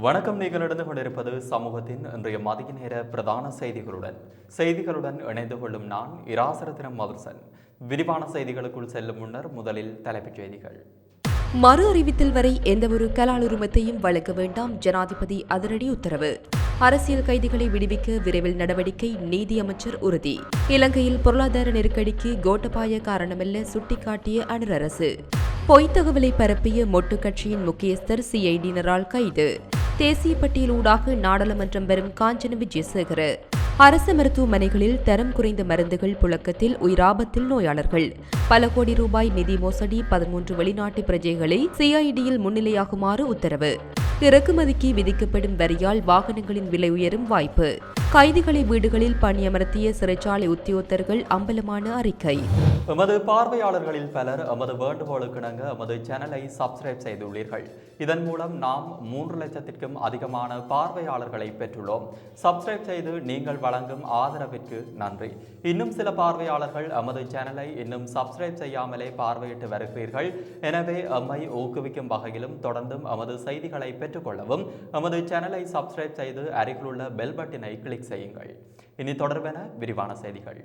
வணக்கம். நீங்கள் நடந்து கொண்டிருப்பது சமூகத்தின் இன்றைய மதிய நேர பிரதான செய்திகளுடன். செய்திகளுடன் இணைந்து கொள்ளும் நான் இராசரத்தினம் மதுசன் விரிவான செய்திகளுக்குள் செல்லும் முன்னர் முதலில் தலைப்புச் செய்திகள். மறு அறிவித்தல் வரை எந்தவொரு கலால் உரிமத்தையும் வழங்க வேண்டாம். ஜனாதிபதி அதிரடி உத்தரவு. அரசியல் கைதிகளை விடுவிக்க விரைவில் நடவடிக்கை நீதி அமைச்சர் உறுதி. இலங்கையில் பொருளாதார நெருக்கடிக்கு கோட்டபாய காரணமல்ல சுட்டிக்காட்டிய அனுர் அரசு பொய்த் தகவலை பரப்பிய மொட்டு கட்சியின் முக்கியஸ்தர் சிஐடியினரால் கைது. தேசிய பட்டியலூடாக நாடாளுமன்றம் வரும் காஞ்சன விஜயசேகர அரசு மருத்துவமனைகளில் தரம் குறைந்த மருந்துகள் புழக்கத்தில் உயிராபத்தில் நோயாளர்கள். பல கோடி ரூபாய் நிதி மோசடி பதிமூன்று வெளிநாட்டு பிரஜைகளை சிஐடியில் முன்னிலையாகுமாறு உத்தரவு. இறக்குமதிக்கு விதிக்கப்படும் வரியால் வாகனங்களின் விலை உயரும் வாய்ப்பு. கைதிகளை வீடுகளில் பணியமர்த்திய சிறைச்சாலை உத்தியோகத்தர்கள் அம்பலமான அறிக்கை. எமது பார்வையாளர்களில் பலர் எமது வேண்டுகோளுக்கிணங்க எமது சேனலை சப்ஸ்கிரைப் செய்துள்ளீர்கள். இதன் மூலம் நாம் மூன்று லட்சத்திற்கும் அதிகமான பார்வையாளர்களை பெற்றுள்ளோம். சப்ஸ்கிரைப் செய்து நீங்கள் வழங்கும் ஆதரவிற்கு நன்றி. இன்னும் சில பார்வையாளர்கள் எமது சேனலை இன்னும் சப்ஸ்கிரைப் செய்யாமலே பார்வையிட்டு வருகிறீர்கள். எனவே எம்மை ஊக்குவிக்கும் வகையிலும் தொடர்ந்தும் எமது செய்திகளை பெற்றுக்கொள்ளவும் எமது சேனலை சப்ஸ்கிரைப் செய்து அருகிலுள்ள பெல் பட்டினை கிளிக் செய்யுங்கள். இனி தொடர்பென விரிவான செய்திகள்.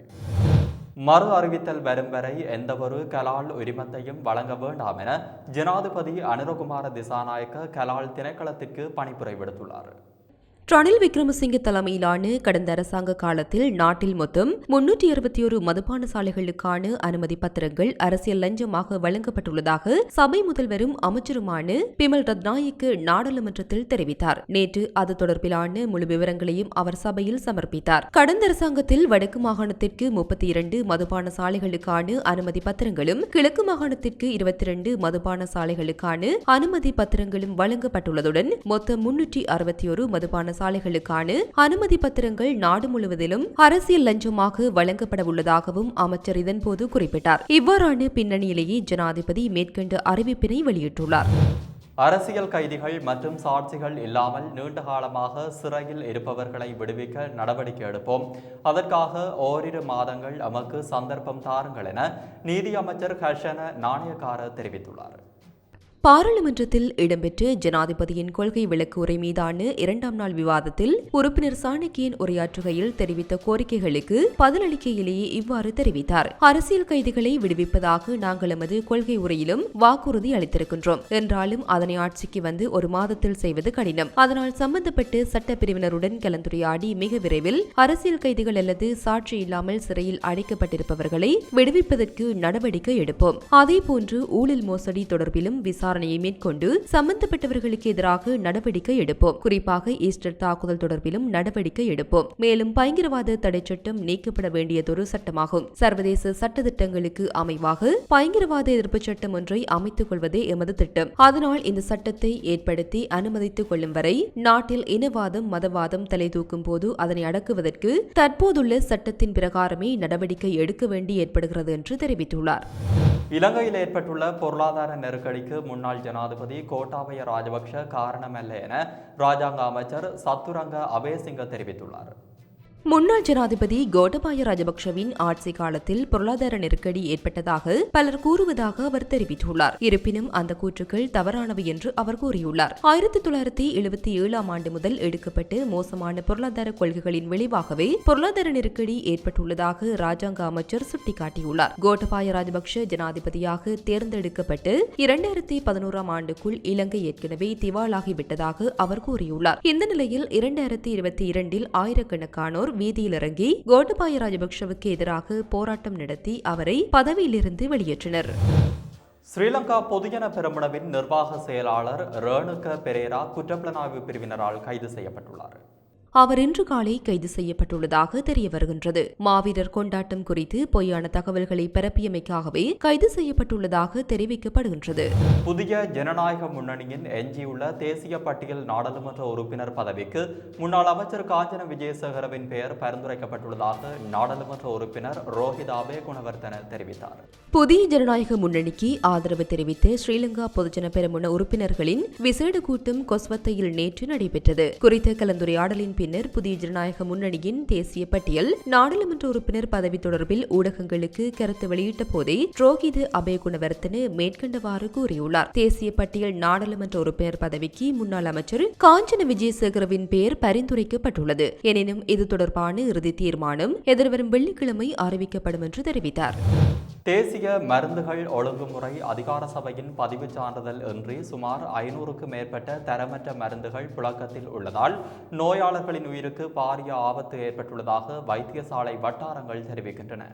மறு அறிவித்தல் வரும் வரை எந்தவொரு கலால் உரிமத்தையும் வழங்க வேண்டாம் என ஜனாதிபதி அனுரகுமார திசாநாயக்க கலால் திணைக்களத்திற்கு பணிப்புரை விடுத்துள்ளார். ரணில் விக்ரமசிங்க தலைமையிலான கடந்த அரசாங்க காலத்தில் நாட்டில் மொத்தம் முன்னூற்றி அறுபத்தி ஒரு மதுபான சாலைகளுக்கான அனுமதி பத்திரங்கள் அரசியல் லஞ்சமாக வழங்கப்பட்டுள்ளதாக சபை முதல்வரும் அமைச்சருமான பிமல் ரத்நாயக்கு நாடாளுமன்றத்தில் தெரிவித்தார். நேற்று அது தொடர்பிலான முழு விவரங்களையும் அவர் சபையில் சமர்ப்பித்தார். கடந்த அரசாங்கத்தில் வடக்கு மாகாணத்திற்கு முப்பத்தி இரண்டு மதுபான சாலைகளுக்கான அனுமதி பத்திரங்களும் கிழக்கு மாகாணத்திற்கு இருபத்தி இரண்டு மதுபான சாலைகளுக்கான அனுமதி பத்திரங்களும் வழங்கப்பட்டுள்ளதுடன் மொத்தம் முன்னூற்றி அறுபத்தி ஒரு மதுபான பாடசாலைகளுக்கான அனுமதி பத்திரங்கள் நாடு முழுவதிலும் அரசியல் லஞ்சமாக வழங்கப்பட உள்ளதாகவும் அமைச்சர் இதன்போது குறிப்பிட்டார். இவ்வாறான பின்னணியிலேயே ஜனாதிபதி மேற்கண்ட அறிவிப்பினை வெளியிட்டுள்ளார். அரசியல் கைதிகள் மற்றும் சாட்சிகள் இல்லாமல் நீண்ட காலமாக சிறையில் இருப்பவர்களை விடுவிக்க நடவடிக்கை எடுப்போம். அதற்காக ஓரிரு மாதங்கள் நமக்கு சந்தர்ப்பம் தாருங்கள் என நீதி அமைச்சர் ஹர்ஷன நாணயக்கார தெரிவித்துள்ளார். பாராளுமன்றத்தில் இடம்பெற்ற ஜனாதிபதியின் கொள்கை விளக்கு உரை மீதான இரண்டாம் நாள் விவாதத்தில் உறுப்பினர் சாணக்கியன் உரையாற்றுகையில் தெரிவித்த கோரிக்கைகளுக்கு பதிலளிக்கையிலேயே இவ்வாறு தெரிவித்தார். அரசியல் கைதிகளை விடுவிப்பதாக நாங்கள் எமது கொள்கை உரையிலும் வாக்குறுதி அளித்திருக்கின்றோம். என்றாலும் அதனை ஆட்சிக்கு வந்து ஒரு மாதத்தில் செய்வது கடினம். அதனால் சம்பந்தப்பட்டு சட்டப்பிரிவினருடன் கலந்துரையாடி மிக விரைவில் அரசியல் கைதிகள் அல்லது சாட்சி இல்லாமல் சிறையில் அடைக்கப்பட்டிருப்பவர்களை விடுவிப்பதற்கு நடவடிக்கை எடுப்போம். அதேபோன்று ஊழல் மோசடி தொடர்பிலும் விசாரணையை மேற்கொண்டு சம்பந்தப்பட்டவர்களுக்கு எதிராக நடவடிக்கை எடுப்போம். குறிப்பாக ஈஸ்டர் தாக்குதல் தொடர்பிலும் நடவடிக்கை எடுப்போம். மேலும் பயங்கரவாத தடை சட்டம் நீக்கப்பட வேண்டியதொரு சட்டமாகும். சர்வதேச சட்ட திட்டங்களுக்கு அமைவாக பயங்கரவாத எதிர்ப்பு சட்டம் ஒன்றை அமைத்துக் கொள்வதே எமது திட்டம். அதனால் இந்த சட்டத்தை ஏற்படுத்தி அனுமதித்துக் கொள்ளும் வரை நாட்டில் இனவாதம் மதவாதம் தலை தூக்கும் போது அதனை அடக்குவதற்கு தற்போதுள்ள சட்டத்தின் பிரகாரமே நடவடிக்கை எடுக்க வேண்டி ஏற்படுகிறது என்று தெரிவித்துள்ளார். இலங்கையில் ஏற்பட்டுள்ள பொருளாதார நெருக்கடிக்கு முன்னாள் ஜனாதிபதி கோட்டாபய ராஜபக்ஷ காரணமல்ல என ராஜாங்க அமைச்சர் சத்துரங்க அபேசிங்க தெரிவித்துள்ளார். முன்னாள் ஜனாதிபதி கோட்டபாய ராஜபக்ஷவின் ஆட்சி காலத்தில் பொருளாதார நெருக்கடி ஏற்பட்டதாக பலர் கூறுவதாக அவர் தெரிவித்துள்ளார். இருப்பினும் அந்த கூற்றுக்கள் தவறானவை என்று அவர் கூறியுள்ளார். ஆயிரத்தி தொள்ளாயிரத்தி எழுபத்தி ஏழாம் ஆண்டு முதல் எடுக்கப்பட்டு மோசமான பொருளாதார கொள்கைகளின் விளைவாகவே பொருளாதார நெருக்கடி ஏற்பட்டுள்ளதாக ராஜாங்க அமைச்சர் சுட்டிக்காட்டியுள்ளார். கோட்டபாய ராஜபக்ஷ ஜனாதிபதியாக தேர்ந்தெடுக்கப்பட்டு இரண்டாயிரத்தி பதினோராம் ஆண்டுக்குள் இலங்கை ஏற்கனவே திவாலாகிவிட்டதாக அவர் கூறியுள்ளார். இந்த நிலையில் இரண்டாயிரத்தி இருபத்தி இரண்டில் ஆயிரக்கணக்கானோர் வீதியில் இறங்கி கோட்டபாய ராஜபக்ஷவுக்கு எதிராக போராட்டம் நடத்தி அவரை பதவியிலிருந்து வெளியேற்றினர். ஸ்ரீலங்கா பொதுஜன பெருமுனவின் நிர்வாக செயலாளர் ரேணுக பெரேரா குற்றப்புலனாய்வு பிரிவினரால் கைது செய்யப்பட்டுள்ளார். அவர் இன்று காலை கைது செய்யப்பட்டுள்ளதாக தெரிய வருகின்றது மாவீரர் கொண்டாட்டம் குறித்து பொய்யான தகவல்களை பரப்பியமைக்காகவே கைது செய்யப்பட்டுள்ளதாக தெரிவிக்கப்படுகின்றது. புதிய ஜனநாயக முன்னணியின் எஞ்சியுள்ள தேசிய பட்டியல் நாடாளுமன்ற உறுப்பினர் பதவிக்கு முன்னாள் அமைச்சர் காஞ்சன விஜயசேகரவின் பெயர் பரிந்துரைக்கப்பட்டுள்ளதாக நாடாளுமன்ற உறுப்பினர் ரோஹிதாபே குணவர்த்தன தெரிவித்தார். புதிய ஜனநாயக முன்னணிக்கு ஆதரவு தெரிவித்து ஸ்ரீலங்கா பொதுஜன பெரமுன உறுப்பினர்களின் விசேட கூட்டம் கொஸ்வத்தையில் நேற்று நடைபெற்றது. குறித்த கலந்துரையாடலின் பின்னர் புதிய ஜனநாயக முன்னணியின் தேசிய பட்டியல் நாடாளுமன்ற உறுப்பினர் பதவி தொடர்பில் ஊடகங்களுக்கு கருத்து வெளியிட்ட போதே ரோஹித் அபயகுணவர்த்தன மேற்கண்டவாறு கூறியுள்ளார். தேசிய பட்டியல் நாடாளுமன்ற உறுப்பினர் பதவிக்கு முன்னாள் அமைச்சர் காஞ்சன விஜயசேகரவின் பெயர் பரிந்துரைக்கப்பட்டுள்ளது. எனினும் இது தொடர்பான இறுதி தீர்மானம் எதிர்வரும் வெள்ளிக்கிழமை அறிவிக்கப்படும் என்று தெரிவித்தார். தேசிய மருந்துகள் ஒழுங்குமுறை அதிகார சபையின் பதிவுச் சான்றிதழ் இன்றி சுமார் ஐநூறுக்கு மேற்பட்ட தரமற்ற மருந்துகள் புழக்கத்தில் உள்ளதால் நோயாளர்களின் உயிருக்கு பாரிய ஆபத்து ஏற்பட்டுள்ளதாக வைத்தியசாலை வட்டாரங்கள் தெரிவிக்கின்றன.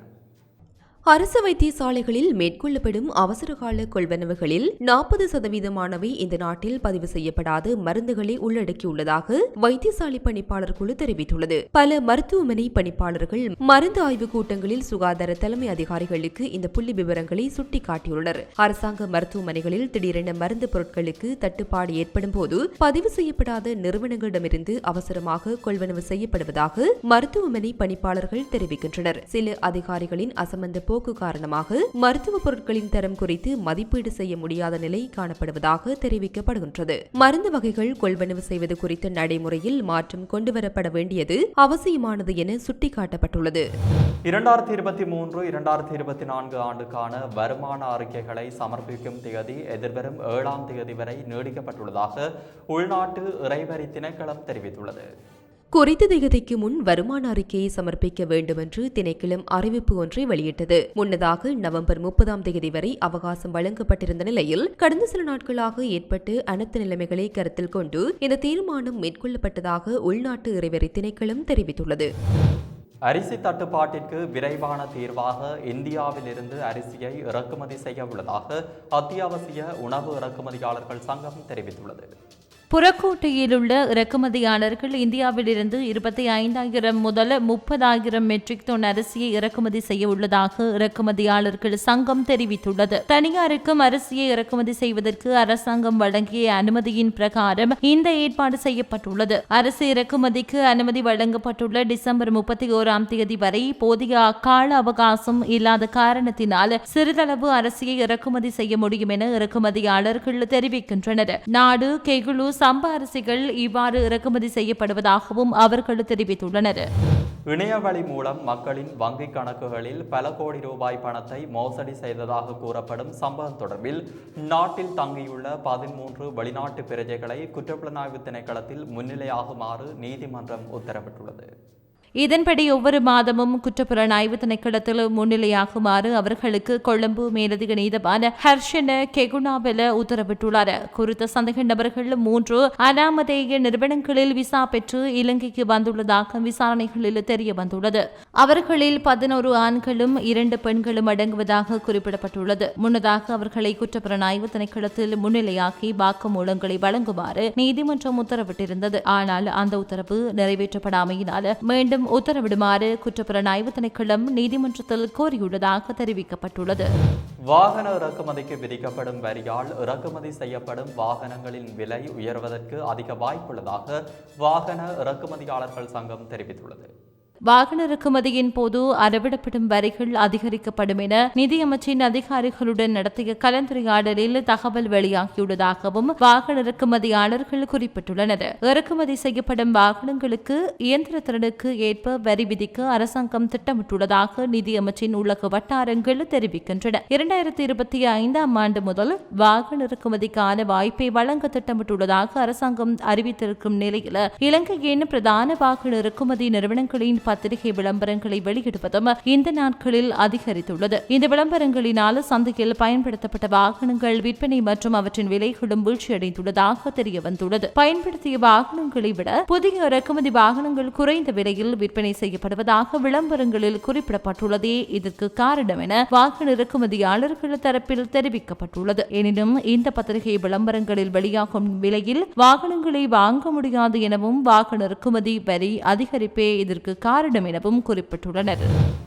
அரசு வைத்தியசாலைகளில் மேற்கொள்ளப்படும் அவசரகால கொள்வனவுகளில் நாற்பது சதவீதமானவை இந்த நாட்டில் பதிவு செய்யப்படாத மருந்துகளை உள்ளடக்கியுள்ளதாக வைத்தியசாலை பணிப்பாளர் குழு தெரிவித்துள்ளது. பல மருத்துவமனை பணிப்பாளர்கள் மருந்து ஆய்வு கூட்டங்களில் சுகாதார தலைமை அதிகாரிகளுக்கு இந்த புள்ளி விவரங்களை சுட்டிக்காட்டியுள்ளனர். அரசாங்க மருத்துவமனைகளில் திடீரென மருந்து பொருட்களுக்கு தட்டுப்பாடு ஏற்படும் போது பதிவு செய்யப்படாத நிறுவனங்களிடமிருந்து அவசரமாக கொள்வனவு செய்யப்படுவதாக மருத்துவமனை பணிப்பாளர்கள் தெரிவிக்கின்றனர். சில அதிகாரிகளின் அசமந்த போக்கு காரணமாக மருத்துவ பொருட்களின் தரம் குறித்து மதிப்பீடு செய்ய முடியாத நிலை காணப்படுவதாக தெரிவிக்கப்படுகின்றது. மருந்து வகைகள் கொள்வனவு செய்வது குறித்த நடைமுறையில் மாற்றம் கொண்டுவரப்பட வேண்டியது அவசியமானது என சுட்டிக்காட்டப்பட்டுள்ளது. இரண்டாயிரத்தி இருபத்தி மூன்று இரண்டாயிரத்தி இருபத்தி நான்கு ஆண்டுக்கான வருமான அறிக்கைகளை சமர்ப்பிக்கும் தேதி எதிர்வரும் ஏழாம் தேதி வரை நீடிக்கப்பட்டுள்ளதாக உள்நாட்டு இறைவரி திணைக்களம் தெரிவித்துள்ளது. குறித்த திகதிக்கு முன் வருமான அறிக்கையை சமர்ப்பிக்க வேண்டும் என்று திணைக்களம் அறிவிப்பு ஒன்றை வெளியிட்டது. முன்னதாக நவம்பர் முப்பதாம் தேதி வரை அவகாசம் வழங்கப்பட்டிருந்த நிலையில் கடந்த சில நாட்களாக ஏற்பட்டு அனைத்து நிலைமைகளை கருத்தில் கொண்டு இந்த தீர்மானம் மேற்கொள்ளப்பட்டதாக உள்நாட்டு இறைவரி திணைக்களம் தெரிவித்துள்ளது. அரிசி தட்டுப்பாட்டிற்கு விரைவான தீர்வாக இந்தியாவிலிருந்து அரிசியை இறக்குமதி செய்ய உள்ளதாக அத்தியாவசிய உணவு இறக்குமதியாளர்கள் சங்கம் தெரிவித்துள்ளது. புறக்கோட்டையில் உள்ள இறக்குமதியாளர்கள் இந்தியாவிலிருந்து இருபத்தி ஐந்தாயிரம் முதல் முப்பதாயிரம் மெட்ரிக் டன் அரிசியை இறக்குமதி செய்ய உள்ளதாக இறக்குமதியாளர்கள் சங்கம் தெரிவித்துள்ளது. தனியாருக்கும் அரிசியை இறக்குமதி செய்வதற்கு அரசாங்கம் வழங்கிய அனுமதியின் பிரகாரம் இந்த ஏற்பாடு செய்யப்பட்டுள்ளது. அரசு இறக்குமதிக்கு அனுமதி வழங்கப்பட்டுள்ள டிசம்பர் முப்பத்தி ஓராம் தேதி வரை போதிய கால அவகாசம் இல்லாத காரணத்தினால் சிறிதளவு அரிசியை இறக்குமதி செய்ய முடியும் என இறக்குமதியாளர்கள் தெரிவிக்கின்றனர். நாடு கெகுலு சம்பா அரிசிகள் இவ்வாறு இறக்குமதி செய்யப்படுவதாகவும் அவர்கள் தெரிவித்துள்ளனர். இணையவழி மூலம் மக்களின் வங்கிக் கணக்குகளில் பல கோடி ரூபாய் பணத்தை மோசடி செய்ததாக கூறப்படும் சம்பவம் தொடர்பில் நாட்டில் தங்கியுள்ள பதிமூன்று வெளிநாட்டு பிரஜைகளை குற்றப்புலனாய்வு திணைக்களத்தில் முன்னிலையாகுமாறு நீதிமன்றம் உத்தரவிட்டுள்ளது. இதன்படி ஒவ்வொரு மாதமும் குற்றப்புலனாய்வு திணைக்களத்தில் முன்னிலையாகுமாறு அவர்களுக்கு கொழும்பு மேலதிக நீதமான ஹர்ஷன கெகுணாபெல உத்தரவிட்டுள்ளார். குறித்த சந்தேக நபர்கள் மூன்று அனாமதேய நிறுவனங்களில் விசா பெற்று இலங்கைக்கு வந்துள்ளதாக விசாரணைகளில் தெரிய வந்துள்ளது அவர்களில் பதினோரு ஆண்களும் இரண்டு பெண்களும் அடங்குவதாக குறிப்பிடப்பட்டுள்ளது. முன்னதாக அவர்களை குற்றப்புலனாய்வு திணைக்களத்தில் முன்னிலையாக்கி வாக்குமூலங்களை வழங்குமாறு நீதிமன்றம் உத்தரவிட்டிருந்தது. ஆனால் அந்த உத்தரவு நிறைவேற்றப்படாமையினால் மீண்டும் உத்தரவிடுமாறு குற்றப்புலனாய்வு திணைக்களம் நீதிமன்றத்தில் கோரியுள்ளதாக தெரிவிக்கப்பட்டுள்ளது. வாகன இறக்குமதிக்கு விதிக்கப்படும் வரியால் இறக்குமதி செய்யப்படும் வாகனங்களின் விலை உயர்வதற்கு அதிக வாய்ப்புள்ளதாக வாகன இறக்குமதியாளர்கள் சங்கம் தெரிவித்துள்ளது. வாகன இறக்குமதியின் போது அறவிடப்படும் வரிகள் அதிகரிக்கப்படும் என நிதியமைச்சின் அதிகாரிகளுடன் நடத்திய கலந்துரையாடலில் தகவல் வெளியாகியுள்ளதாகவும் வாகன இறக்குமதியாளர்கள் குறிப்பிட்டுள்ளனர். இறக்குமதி செய்யப்படும் வாகனங்களுக்கு இயந்திர திறனுக்கு ஏற்ப வரி விதிக்க அரசாங்கம் திட்டமிட்டுள்ளதாக நிதியமைச்சின் உலக வட்டாரங்கள் தெரிவிக்கின்றன. இரண்டாயிரத்தி இருபத்தி ஐந்தாம் ஆண்டு முதல் வாகன இறக்குமதிக்கான வாய்ப்பை வழங்க திட்டமிட்டுள்ளதாக அரசாங்கம் அறிவித்திருக்கும் நிலையில் இலங்கையின் பிரதான வாகன இறக்குமதி நிறுவனங்களின் பத்திரிகை விளம்பரங்களை வெளியிடுவதும் இந்த நாட்களில் அதிகரித்துள்ளது. இந்த விளம்பரங்களினால் சந்தையில் பயன்படுத்தப்பட்ட வாகனங்கள் விற்பனை மற்றும் அவற்றின் விலைகளும் வீழ்ச்சியடைந்துள்ளதாக தெரிய வந்துள்ளது பயன்படுத்திய வாகனங்களை விட புதிய இறக்குமதி வாகனங்கள் குறைந்த விலையில் விற்பனை செய்யப்படுவதாக விளம்பரங்களில் குறிப்பிடப்பட்டுள்ளதே இதற்கு காரணம் என வாகன இறக்குமதியாளர்கள் தரப்பில் தெரிவிக்கப்பட்டுள்ளது. எனினும் இந்த பத்திரிகை விளம்பரங்களில் வெளியாகும் விலையில் வாகனங்களை வாங்க முடியாது எனவும் வாகன இறக்குமதி வரி அதிகரிப்பே இதற்கு காரணம் எனவும் குறிப்பிட்டுள்ளனர்.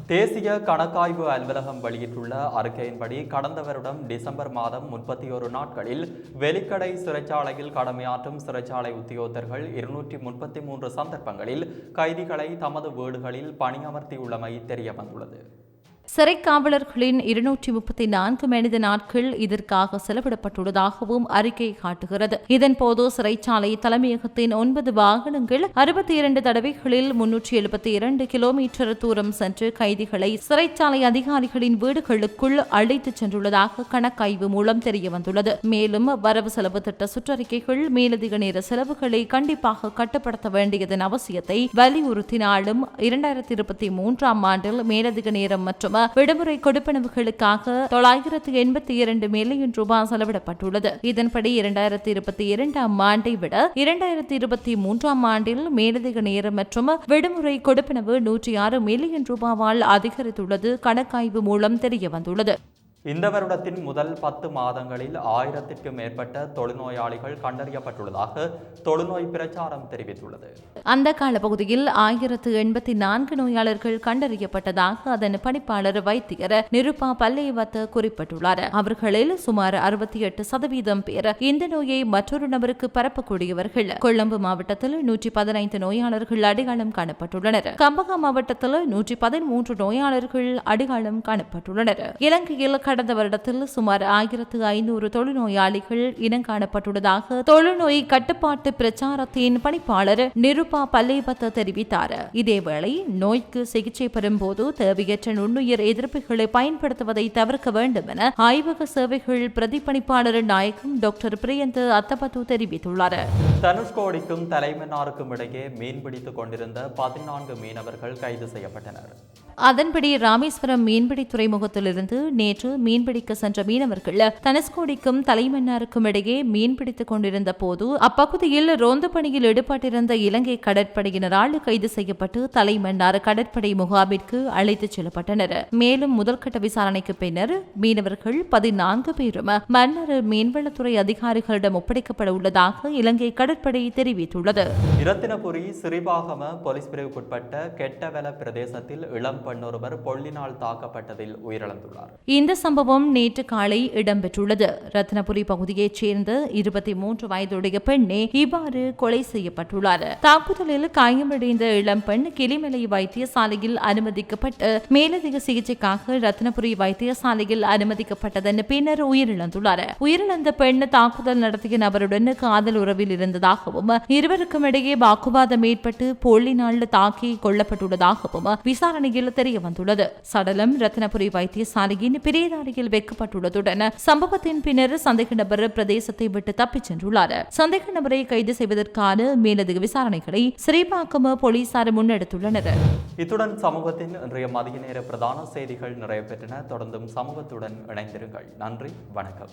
தேசிய கணக்காய்வு அலுவலகம் வெளியிட்டுள்ள அறிக்கையின்படி கடந்த வருடம் டிசம்பர் மாதம் முப்பத்தி ஒரு நாட்களில் வெலிக்கடை சிறைச்சாலையில் கடமையாற்றும் சிறைச்சாலை உத்தியோகத்தர்கள் இருநூற்றி முப்பத்தி மூன்று சந்தர்ப்பங்களில் கைதிகளை தமது வீடுகளில் பணியமர்த்தியுள்ளமை தெரிய வந்துள்ளது சிறை காவலர்களின் இருநூற்றி முப்பத்தி நான்கு மனித நாட்கள் இதற்காக செலவிடப்பட்டுள்ளதாகவும் அறிக்கை காட்டுகிறது. இதன்போது சிறைச்சாலை தலைமையகத்தின் ஒன்பது வாகனங்கள் அறுபத்தி இரண்டு தடவைகளில் முன்னூற்றி எழுபத்தி இரண்டு கிலோமீட்டர் தூரம் சென்று கைதிகளை சிறைச்சாலை அதிகாரிகளின் வீடுகளுக்குள் அழைத்துச் சென்றுள்ளதாக கணக்காய்வு மூலம் தெரியவந்துள்ளது. மேலும் வரவு செலவு திட்ட சுற்றறிக்கைகள் மேலதிக நேர செலவுகளை கண்டிப்பாக கட்டுப்படுத்த வேண்டியதன் அவசியத்தை வலியுறுத்தினாலும் இரண்டாயிரத்தி இருபத்தி மூன்றாம் ஆண்டில் மேலதிக நேரம் மற்றும் விடுமுறை கொடுப்பனவுகளுக்காக தொள்ளாயிரத்து எண்பத்தி இரண்டு மில்லியன் ரூபாய் செலவிடப்பட்டுள்ளது. இதன்படி இரண்டாயிரத்தி இருபத்தி இரண்டாம் ஆண்டை விட இரண்டாயிரத்தி இருபத்தி மூன்றாம் ஆண்டில் மேலதிக நேரம் மற்றும் விடுமுறை கொடுப்பனவு நூற்றி ஆறு மில்லியன் ரூபாவால் அதிகரித்துள்ளது. கணக்காய்வு மூலம் தெரியவந்துள்ளது. இந்த வருடத்தின் முதல் பத்து மாதங்களில் ஆயிரத்திற்கும் மேற்பட்ட தொழுநோயாளிகள் கண்டறியப்பட்டுள்ளதாக தொழுநோய் பிரச்சாரம் தெரிவித்துள்ளது. அந்த காலப்பகுதியில் ஆயிரத்து எண்பத்தி நான்கு நோயாளர்கள் கண்டறியப்பட்டதாக அதன் பணிப்பாளர் வைத்தியர் நிருபா பல்லையவத்த குறிப்பிட்டுள்ளார். அவர்களில் சுமார் அறுபத்தி எட்டு சதவீதம் பேர் இந்த நோயை மற்றொரு நபருக்கு பரப்பக்கூடியவர்கள். கொழும்பு மாவட்டத்தில் நூற்றி பதினைந்து நோயாளர்கள் அடையாளம் காணப்பட்டுள்ளனர். கம்பகா மாவட்டத்தில் நூற்றி பதிமூன்று நோயாளர்கள் அடையாளம் காணப்பட்டுள்ளனர். இலங்கையில் கடந்த வருடத்தில் சுமார் ஆயிரத்து ஐநூறு தொழுநோயாளிகள் இனம் காணப்பட்டுள்ளதாக தொழுநோய் கட்டுப்பாட்டு பிரச்சாரத்தின் பணிப்பாளர் நிருபா பல்லேபத்த தெரிவித்தார். இதேவேளை நோய்க்கு சிகிச்சை பெறும்போது தேவையற்ற நுண்ணுயிர் எதிர்ப்புகளை பயன்படுத்துவதை தவிர்க்க வேண்டும் என ஆய்வக சேவைகள் பிரதிப்பணிப்பாளர் நாயகம் டாக்டர் பிரியந்த் அத்தபத்து தெரிவித்துள்ளார். தனுஷ்கோடிக்கும் தலைமன்னாருக்கும் இடையே மீன்பிடித்துக் கொண்டிருந்த பதினான்கு மீனவர்கள் கைது செய்யப்பட்டனர். அதன்படி ராமேஸ்வரம் மீன்பிடி துறைமுகத்திலிருந்து நேற்று மீன்பிடிக்க சென்ற மீனவர்கள் தனுஷ்கோடிக்கும் தலைமன்னாருக்கும் இடையே மீன்பிடித்துக் கொண்டிருந்த போது அப்பகுதியில் ரோந்து பணியில் ஈடுபட்டிருந்த இலங்கை கடற்படையினரால் கைது செய்யப்பட்டு தலைமன்னார் கடற்படை முகாமிற்கு அழைத்துச் செல்லப்பட்டனர். மேலும் முதல்கட்ட விசாரணைக்கு பின்னர் மீனவர்கள் பதினான்கு பேரும் மன்னர் மீன்வளத்துறை அதிகாரிகளிடம் ஒப்படைக்கப்பட உள்ளதாக இலங்கை கடற்படை தெரிவித்துள்ளது. இரத்தினபுரி சிறிபாகம போலீஸ் பிரிவுக்குட்பட்ட கெட்டவெல பிரதேசத்தில் இளம் பெண்ணொருவர் பொள்ளினால் தாக்கப்பட்டதில் உயிரிழந்துள்ளார். இந்த சம்பவம் நேற்று காலை இடம்பெற்றுள்ளது. ரத்னபுரி பகுதியைச் சேர்ந்த இருபத்தி மூன்று வயதுடைய பெண்ணே இவ்வாறு கொலை செய்யப்பட்டுள்ளார். தாக்குதலில் காயமடைந்த இளம்பெண் கிளிமலை வைத்தியசாலையில் அனுமதிக்கப்பட்டு மேலதிக சிகிச்சைக்காக ரத்னபுரி வைத்தியசாலையில் அனுமதிக்கப்பட்டதன் பின்னர் உயிரிழந்துள்ளார். உயிரிழந்த பெண் தாக்குதல் நடத்திய நபருடன் காதல் உறவில் இருந்ததாகவும் இருவருக்கும் இடையே வாக்குவாதம் ஏற்பட்டு போலினால் தாக்கி கொல்லப்பட்டுள்ளதாகவும் விசாரணையில் தெரிய வந்துள்ளது சடலம் ரத்னபுரி வைத்தியசாலையின் பிரேதாரியில் வைக்கப்பட்டுள்ளதுடன் சம்பவத்தின் பின்னர் சந்தேக நபர் பிரதேசத்தை விட்டு தப்பிச் சென்றுள்ளார். சந்தேக நபரை கைது செய்வதற்கான மேலதிக விசாரணைகளை ஸ்ரீபாக்கம் போலீசார் முன்னெடுத்துள்ளனர். இத்துடன் சமூகத்தின் இன்றைய மதிய நேர பிரதான செய்திகள் நிறைவு பெற்றன. தொடர்ந்தும் சமூகத்துடன் இணைந்திருங்கள். நன்றி வணக்கம்.